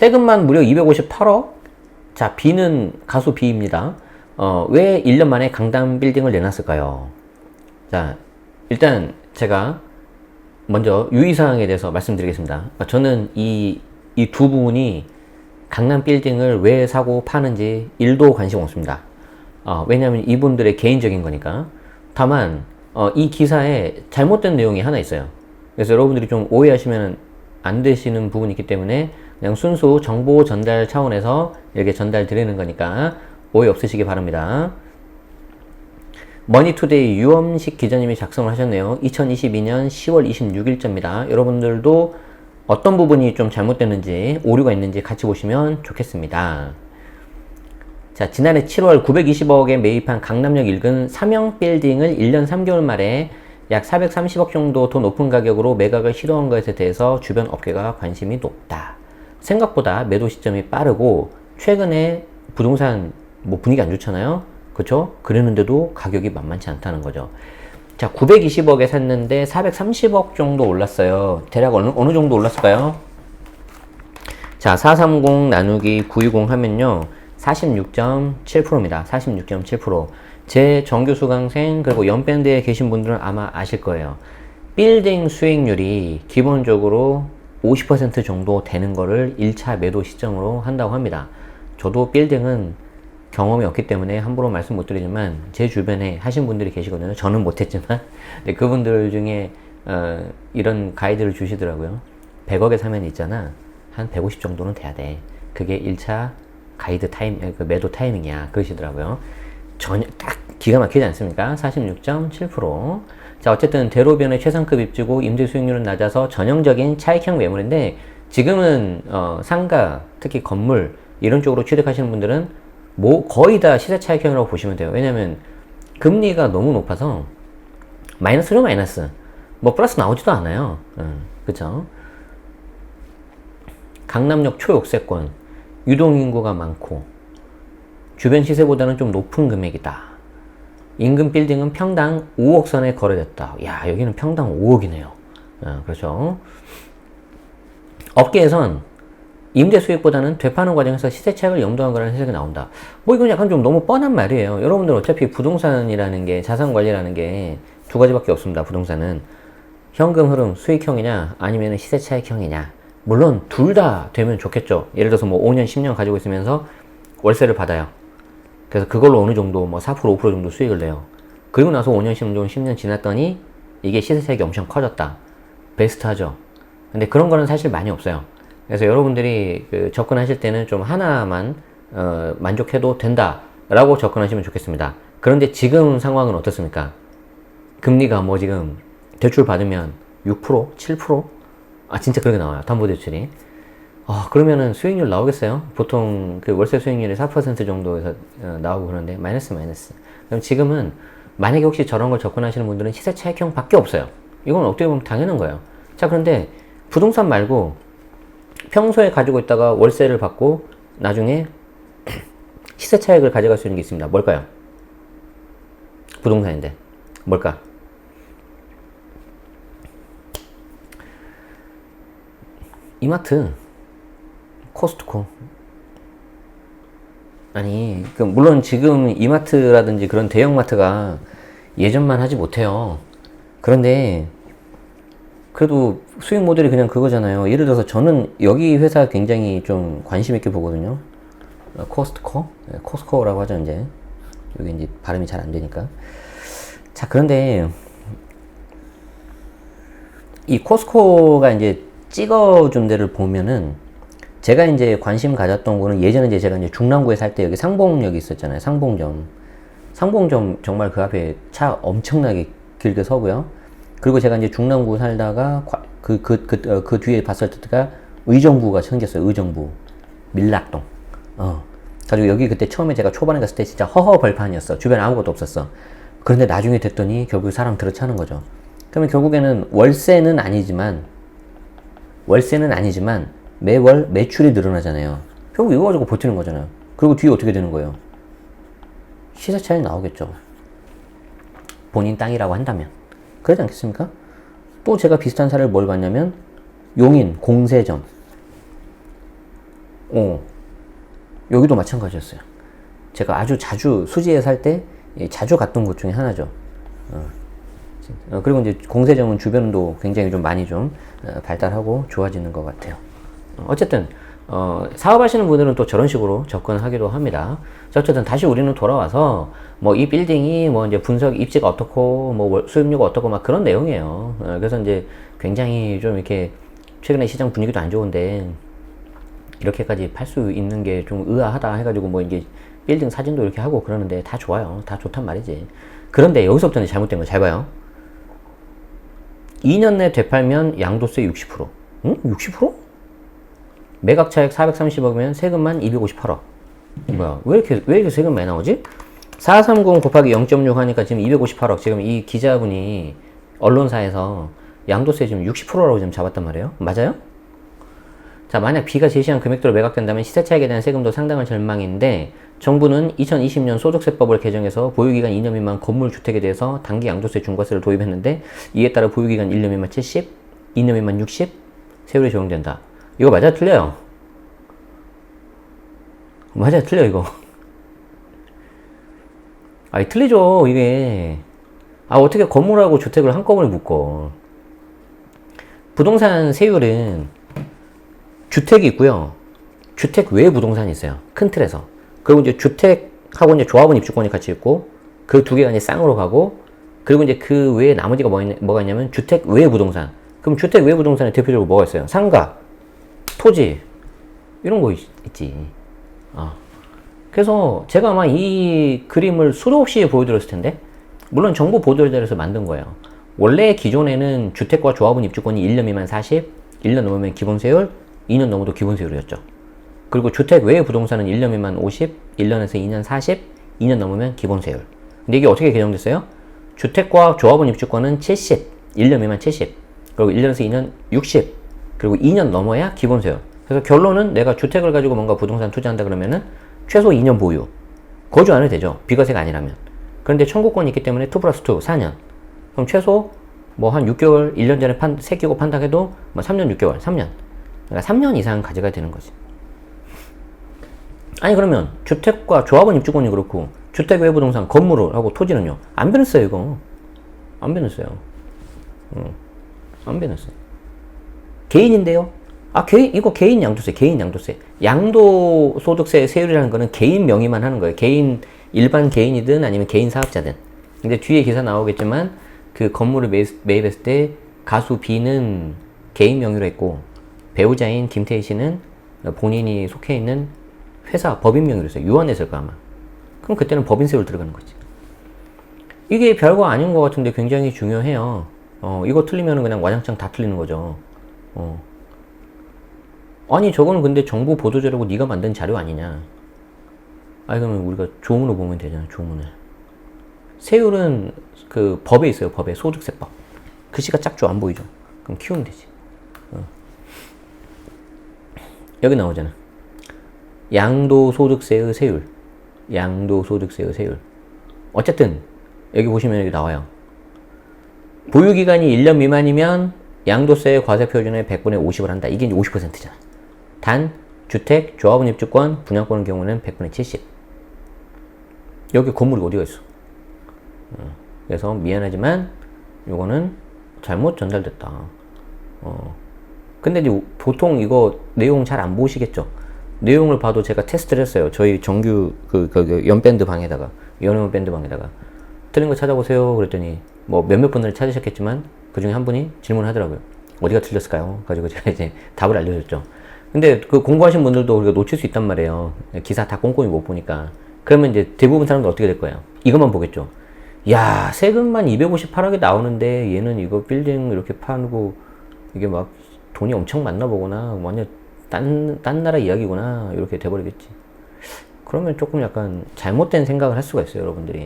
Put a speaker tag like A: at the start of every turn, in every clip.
A: 세금만 무려 258억? 자, B는 가수 B입니다. 어, 왜 1년 만에 강남 빌딩을 내놨을까요? 자, 일단 제가 먼저 유의사항에 대해서 말씀드리겠습니다. 저는 이, 이 두 부분이 강남 빌딩을 왜 사고 파는지 1도 관심 없습니다. 어, 왜냐하면 이분들의 개인적인 거니까. 다만, 어, 이 기사에 잘못된 내용이 하나 있어요. 그래서 여러분들이 좀 오해하시면 안 되시는 부분이 있기 때문에 그냥 순수 정보 전달 차원에서 이렇게 전달 드리는 거니까 오해 없으시기 바랍니다. 머니투데이 유엄식 기자님이 작성을 하셨네요. 2022년 10월 26일자입니다. 여러분들도 어떤 부분이 좀 잘못됐는지 오류가 있는지 같이 보시면 좋겠습니다. 자, 지난해 7월 920억에 매입한 강남역 일근 삼형 빌딩을 1년 3개월 말에 약 430억 정도 더 높은 가격으로 매각을 시도한 것에 대해서 주변 업계가 관심이 높다. 생각보다 매도 시점이 빠르고 최근에 부동산 뭐 분위기 안 좋잖아요. 그렇죠? 그랬는데도 가격이 만만치 않다는 거죠. 자, 920억에 샀는데 430억 정도 올랐어요. 대략 어느, 어느 정도 올랐을까요? 자, 430 나누기 920 하면요. 46.7%입니다. 46.7%. 제 정규 수강생 그리고 연밴드에 계신 분들은 아마 아실 거예요. 빌딩 수익률이 기본적으로 50% 정도 되는 거를 1차 매도 시점으로 한다고 합니다. 저도 빌딩은 경험이 없기 때문에 함부로 말씀 못 드리지만 제 주변에 하신 분들이 계시거든요. 저는 못했지만 네, 그분들 중에 어, 이런 가이드를 주시더라고요. 100억에 사면 있잖아. 한 150 정도는 돼야 돼. 그게 1차 가이드 타임, 그 매도 타이밍이야. 그러시더라고요. 전혀 딱 기가 막히지 않습니까? 46.7%. 자, 어쨌든 대로변의 최상급 입주고 임대 수익률은 낮아서 전형적인 차익형 매물인데 지금은 어, 상가, 특히 건물 이런 쪽으로 취득하시는 분들은 뭐 거의 다 시세 차익형이라고 보시면 돼요. 왜냐면 금리가 너무 높아서 마이너스로 마이너스. 뭐 플러스 나오지도 않아요. 음, 그죠? 강남역 초역세권, 유동인구가 많고, 주변 시세보다는 좀 높은 금액이다. 인근 빌딩은 평당 5억 선에 거래됐다. 야, 여기는 평당 5억이네요. 아, 그렇죠. 업계에선 임대 수익보다는 되파는 과정에서 시세 차익을 염두한 거라는 해석이 나온다. 뭐 이건 약간 좀 너무 뻔한 말이에요. 여러분들 어차피 부동산이라는 게 자산 관리라는 게 두 가지밖에 없습니다. 부동산은 현금 흐름 수익형이냐 아니면 시세 차익형이냐. 물론 둘 다 되면 좋겠죠. 예를 들어서 뭐 5년, 10년 가지고 있으면서 월세를 받아요. 그래서 그걸로 어느 정도 뭐 4% 5% 정도 수익을 내요. 그리고 나서 5년, 10년, 10년 지났더니 이게 시세 차익이 엄청 커졌다. 베스트하죠. 근데 그런 거는 사실 많이 없어요. 그래서 여러분들이 그 접근하실 때는 좀 하나만 어, 만족해도 된다라고 접근하시면 좋겠습니다. 그런데 지금 상황은 어떻습니까? 금리가 뭐 지금 대출 받으면 6%, 7%? 아 진짜 그렇게 나와요. 담보대출이. 아 그러면은 수익률 나오겠어요? 보통 그 월세 수익률이 4% 정도에서 어, 나오고 그러는데 마이너스 마이너스. 그럼 지금은 만약에 혹시 저런 걸 접근하시는 분들은 시세 차익형 밖에 없어요. 이건 어떻게 보면 당연한 거예요. 자 그런데 부동산 말고 평소에 가지고 있다가 월세를 받고 나중에 시세 차익을 가져갈 수 있는 게 있습니다. 뭘까요? 부동산인데 뭘까? 이마트, 코스트코. 아니, 그 물론 지금 이마트라든지 그런 대형마트가 예전만 하지 못해요. 그런데 그래도 수익 모델이 그냥 그거잖아요. 예를 들어서 저는 여기 회사 굉장히 좀 관심 있게 보거든요. 어, 코스트코, 네, 코스코라고 하죠 이제 여기 이제 발음이 잘 안 되니까. 자 그런데 이 코스코가 이제 찍어준 데를 보면은 제가 이제 관심 가졌던 거는 예전에 이제 제가 이제 중랑구에 살 때 여기 상봉역이 있었잖아요. 상봉점. 상봉점 정말 그 앞에 차 엄청나게 길게 서고요. 그리고 제가 이제 중랑구 살다가 그, 그, 그, 어, 그 뒤에 봤을 때가 의정부가 생겼어요. 의정부. 밀락동. 어. 가지고 여기 그때 처음에 제가 초반에 갔을 때 진짜 허허 벌판이었어. 주변에 아무것도 없었어. 그런데 나중에 됐더니 결국 사람 들어차는 거죠. 그러면 결국에는 월세는 아니지만, 월세는 아니지만 매월 매출이 늘어나잖아요. 결국 이거 가지고 버티는 거잖아요. 그리고 뒤에 어떻게 되는 거예요? 시세 차이 나오겠죠. 본인 땅이라고 한다면. 그러지 않겠습니까? 또 제가 비슷한 사례를 뭘 봤냐면 용인 공세점 어. 여기도 마찬가지였어요. 제가 아주 자주 수지에 살 때 자주 갔던 곳 중에 하나죠. 어. 어, 그리고 이제 공세점은 주변도 굉장히 좀 많이 좀 어, 발달하고 좋아지는 것 같아요. 어, 어쨌든 어, 사업하시는 분들은 또 저런 식으로 접근하기도 합니다. 자, 어쨌든 다시 우리는 돌아와서 뭐 이 빌딩이 뭐 이제 분석 입지가 어떻고 뭐 월- 수입료가 어떻고 막 그런 내용이에요. 어, 그래서 이제 굉장히 좀 이렇게 최근에 시장 분위기도 안 좋은데 이렇게까지 팔 수 있는 게 좀 의아하다 해가지고 뭐 이게 빌딩 사진도 이렇게 하고 그러는데 다 좋아요. 다 좋단 말이지. 그런데 여기서부터는 잘못된 거 잘 봐요. 2년 내 되팔면 양도세 60%. 응? 60%? 매각 차액 430억이면 세금만 258억. 뭐야? 왜 이렇게 왜 이렇게 세금 많이 나오지? 430 곱하기 0.6 하니까 지금 258억. 지금 이 기자분이 언론사에서 양도세 지금 60%라고 지금 잡았단 말이에요. 맞아요? 자, 만약 B가 제시한 금액대로 매각된다면 시세 차익에 대한 세금도 상당한 절망인데 정부는 2020년 소득세법을 개정해서 보유기간 2년 미만 건물 주택에 대해서 단기 양도세 중과세를 도입했는데 이에 따라 보유기간 1년 미만 70, 2년 미만 60 세율이 적용된다. 이거 맞아 틀려요? 맞아 틀려 이거. 아니 틀리죠 이게. 아 어떻게 건물하고 주택을 한꺼번에 묶어? 부동산 세율은 주택이 있고요. 주택 외에 부동산이 있어요. 큰 틀에서. 그리고 이제 주택하고 이제 조합원 입주권이 같이 있고 그 두 개가 이제 쌍으로 가고 그리고 이제 그 외에 나머지가 뭐 있, 뭐가 있냐면 주택 외 부동산. 그럼 주택 외 부동산에 대표적으로 뭐가 있어요? 상가, 토지 이런 거 있, 지 아. 그래서 제가 아마 이 그림을 수도 없이 보여드렸을 텐데 물론 정부 보도에 따라서 만든 거예요. 원래 기존에는 주택과 조합원 입주권이 1년 미만 40, 1년 넘으면 기본세율, 2년 넘어도 기본세율이었죠. 그리고 주택 외의 부동산은 1년 미만 50, 1년에서 2년 40, 2년 넘으면 기본세율. 근데 이게 어떻게 개정됐어요? 주택과 조합원 입주권은 70, 1년 미만 70, 그리고 1년에서 2년 60, 그리고 2년 넘어야 기본 세율. 그래서 결론은 내가 주택을 가지고 뭔가 부동산 투자한다 그러면은 최소 2년 보유. 거주 안 해도 되죠. 비과세가 아니라면. 그런데 청구권이 있기 때문에 2 플러스 2, 4년. 그럼 최소 뭐 한 6개월, 1년 전에 판, 새끼고 판다 해도 뭐 3년, 6개월, 3년. 그러니까 3년 이상 가져가야 되는 거지. 아니 그러면 주택과 조합원 입주권이 그렇고 주택 외 부동산 건물을 하고 토지는요 안 변했어요 이거 안 변했어요 응. 안 변했어요 개인인데요 아 개인 이거 개인 양도세 개인 양도세 양도 소득세 세율이라는 거는 개인 명의만 하는 거예요 개인 일반 개인이든 아니면 개인 사업자든 근데 뒤에 기사 나오겠지만 그 건물을 매입, 매입했을 때 가수 B는 개인 명의로 했고 배우자인 김태희 씨는 본인이 속해 있는 회사 법인 명의로 했어요. 유언했을 거 아마. 그럼 그때는 법인세율 들어가는 거지. 이게 별거 아닌 것 같은데 굉장히 중요해요. 어, 이거 틀리면 그냥 와장창 다 틀리는 거죠. 어. 아니 저거는 근데 정부 보도자료고 네가 만든 자료 아니냐. 아니 그러면 우리가 조문을 보면 되잖아. 조문을. 세율은 그 법에 있어요. 법에 소득세법. 글씨가 작죠. 안 보이죠. 그럼 키우면 되지. 어. 여기 나오잖아. 양도소득세의 세율. 양도소득세의 세율. 어쨌든 여기 보시면 여기 나와요. 보유기간이 1년 미만이면 양도세 과세 표준의 100분의 50을 한다. 이게 이제 50%잖아. 단 주택, 조합원 입주권, 분양권의 경우는 100분의 70. 여기 건물이 어디가 있어? 어, 그래서 미안하지만 요거는 잘못 전달됐다. 어. 근데 이제 보통 이거 내용 잘 안 보시겠죠? 내용을 봐도 제가 테스트를 했어요. 저희 정규 그, 그, 그 연밴드 방에다가 연예원 밴드 방에다가 틀린 거 찾아보세요. 그랬더니 뭐 몇몇 분들 찾으셨겠지만 그 중에 한 분이 질문하더라고요. 어디가 틀렸을까요? 가지고 제가 이제 답을 알려줬죠. 근데 그 공부하신 분들도 우리가 놓칠 수 있단 말이에요. 기사 다 꼼꼼히 못 보니까. 그러면 이제 대부분 사람들 어떻게 될 거예요? 이것만 보겠죠. 야, 세금만 258억이 나오는데 얘는 이거 빌딩 이렇게 파고 이게 막 돈이 엄청 많나 보구나. 완전 딴, 딴 나라 이야기구나. 이렇게 돼버리겠지. 그러면 조금 약간 잘못된 생각을 할 수가 있어요, 여러분들이.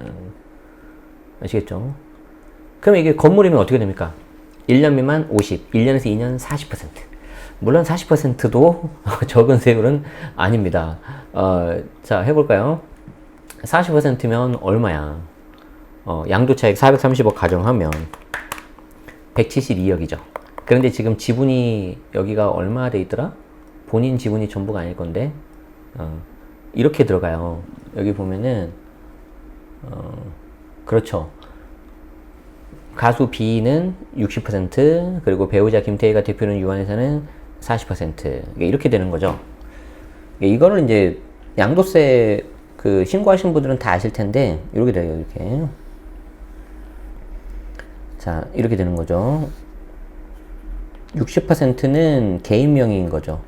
A: 음, 아시겠죠? 그럼 이게 건물이면 어떻게 됩니까? 1년 미만 50, 1년에서 2년 40%. 물론 40%도 적은 세율은 아닙니다. 어, 자, 해볼까요? 40%면 얼마야? 어, 양도차익 430억 가정하면 172억이죠. 그런데 지금 지분이 여기가 얼마 돼 있더라? 본인 지분이 전부가 아닐 건데 어, 이렇게 들어가요. 여기 보면은 어, 그렇죠. 가수 B는 60% 그리고 배우자 김태희가 대표는 유한회사는 40% 이게 이렇게 되는 거죠. 이거를 이제 양도세 그 신고하신 분들은 다 아실 텐데 이렇게 돼요 이렇게 자 이렇게 되는 거죠. 60%는 개인 명의인 거죠.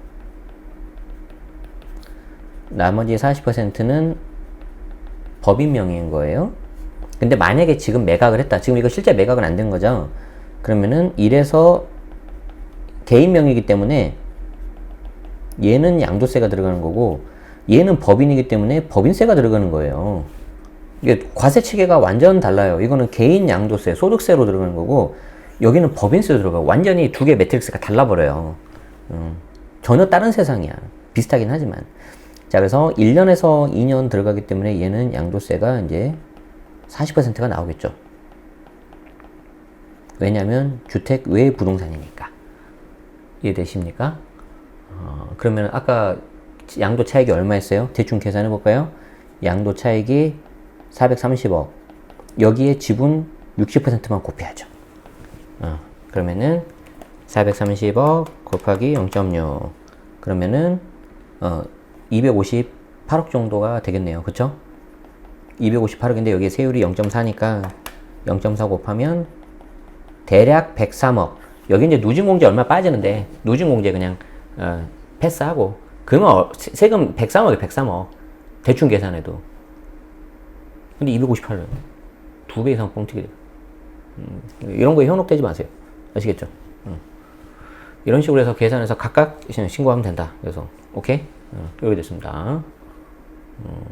A: 나머지 40%는 법인 명의인 거예요. 근데 만약에 지금 매각을 했다. 지금 이거 실제 매각은 안 된 거죠. 그러면은 이래서 개인 명의이기 때문에 얘는 양도세가 들어가는 거고 얘는 법인이기 때문에 법인세가 들어가는 거예요. 이게 과세 체계가 완전 달라요. 이거는 개인 양도세, 소득세로 들어가는 거고 여기는 법인세로 들어가고 완전히 두 개 매트릭스가 달라버려요. 음, 전혀 다른 세상이야. 비슷하긴 하지만. 자, 그래서 1년에서 2년 들어가기 때문에 얘는 양도세가 이제 40%가 나오겠죠. 왜냐하면 주택 외 부동산이니까. 이해되십니까? 어, 그러면 아까 양도 차익이 얼마였어요? 대충 계산해 볼까요? 양도 차익이 430억. 여기에 지분 60%만 곱해야죠. 어, 그러면은 430억 곱하기 0.6. 그러면은 어, 258억 정도가 되겠네요. 그쵸? 258억인데 여기에 세율이 0.4니까 0.4 곱하면 대략 103억. 여기 이제 누진공제 얼마 빠지는데 누진공제 그냥 어, 패스하고 어, 세- 세금 103억에 103억. 대충 계산해도. 근데 258은 두 배 이상 뻥튀기 돼요. 음, 이런 거에 현혹되지 마세요. 아시겠죠? 음. 이런 식으로 해서 계산해서 각각 신고하면 된다. 그래서 오케이 어, 이렇게 됐습니다. 음.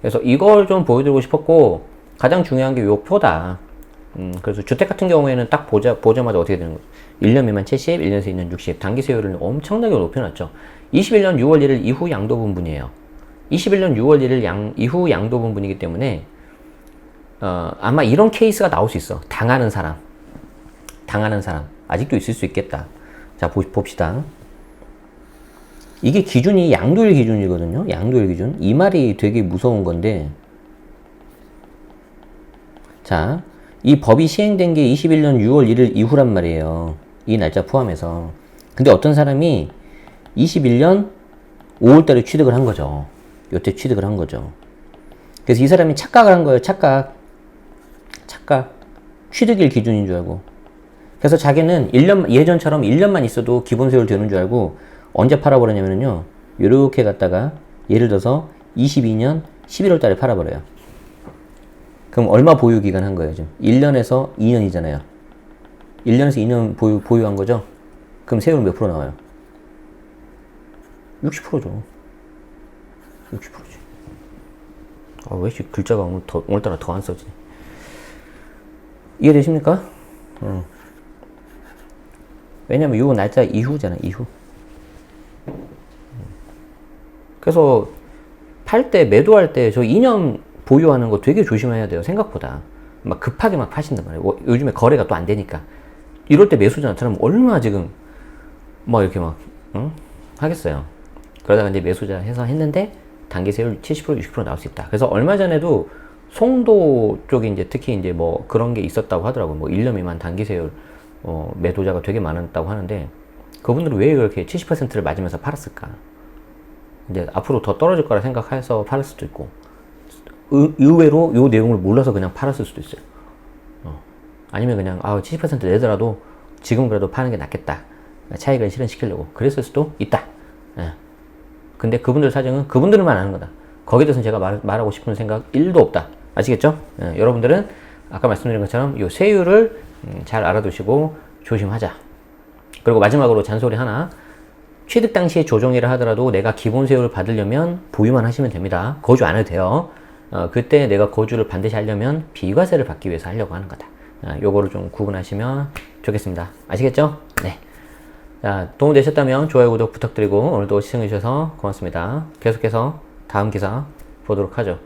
A: 그래서 이걸 좀 보여드리고 싶었고 가장 중요한 게 요 표다. 음, 그래서 주택 같은 경우에는 딱 보자, 보자마자 어떻게 되는 거죠? 1년 미만 70, 1년에서 2년 60. 단기 세율을 엄청나게 높여놨죠. 21년 6월 1일 이후 양도분분이에요. 21년 6월 1일 양, 이후 양도분분이기 때문에 어, 아마 이런 케이스가 나올 수 있어. 당하는 사람. 당하는 사람. 아직도 있을 수 있겠다. 자, 보, 봅시다. 이게 기준이 양도일 기준이거든요. 양도일 기준. 이 말이 되게 무서운 건데. 자, 이 법이 시행된 게 21년 6월 1일 이후란 말이에요. 이 날짜 포함해서. 근데 어떤 사람이 21년 5월 달에 취득을 한 거죠. 요때 취득을 한 거죠. 그래서 이 사람이 착각을 한 거예요. 착각. 착각. 취득일 기준인 줄 알고. 그래서 자기는 1년, 예전처럼 1년만 있어도 기본세율 되는 줄 알고 언제 팔아버렸냐면요. 요렇게 갖다가 예를 들어서 22년 11월 달에 팔아버려요. 그럼 얼마 보유 기간 한 거예요, 지금? 1년에서 2년이잖아요. 1년에서 2년 보유, 보유한 거죠? 그럼 세율 몇 프로 나와요? 60%죠. 60%지. 아, 왜 이렇게 글자가 오늘 더, 오늘따라 더 안 써지네. 이해되십니까? 어. 왜냐면 요 날짜 이후잖아, 이후. 그래서 팔 때, 매도할 때 저 2년 보유하는 거 되게 조심해야 돼요, 생각보다. 막 급하게 막 파신단 말이에요. 뭐 요즘에 거래가 또 안 되니까. 이럴 때 매수자 나타나면 얼마나 지금 막 이렇게 막, 응? 하겠어요. 그러다가 이제 매수자 해서 했는데 단기 세율 70% 60% 나올 수 있다. 그래서 얼마 전에도 송도 쪽에 이제 특히 이제 뭐 그런 게 있었다고 하더라고요. 뭐 1년 미만 단기 세율 어, 매도자가 되게 많았다고 하는데 그분들은 왜 그렇게 70%를 맞으면서 팔았을까? 이제 앞으로 더 떨어질 거라 생각해서 팔을 수도 있고 의, 의외로 이 내용을 몰라서 그냥 팔았을 수도 있어요. 어. 아니면 그냥 아, 70% 내더라도 지금 그래도 파는 게 낫겠다. 차익을 실현시키려고 그랬을 수도 있다. 예. 근데 그분들 사정은 그분들만 아는 거다. 거기에 대해서는 제가 말, 말하고 싶은 생각 1도 없다. 아시겠죠? 예, 여러분들은 아까 말씀드린 것처럼 이 세율을 음, 잘 알아두시고 조심하자. 그리고 마지막으로 잔소리 하나. 취득 당시에 조정이라 하더라도 내가 기본 세율을 받으려면 보유만 하시면 됩니다. 거주 안 해도 돼요. 어, 그때 내가 거주를 반드시 하려면 비과세를 받기 위해서 하려고 하는 거다. 아, 요거를 좀 구분하시면 좋겠습니다. 아시겠죠? 네. 자, 도움되셨다면 좋아요, 구독 부탁드리고 오늘도 시청해주셔서 고맙습니다. 계속해서 다음 기사 보도록 하죠.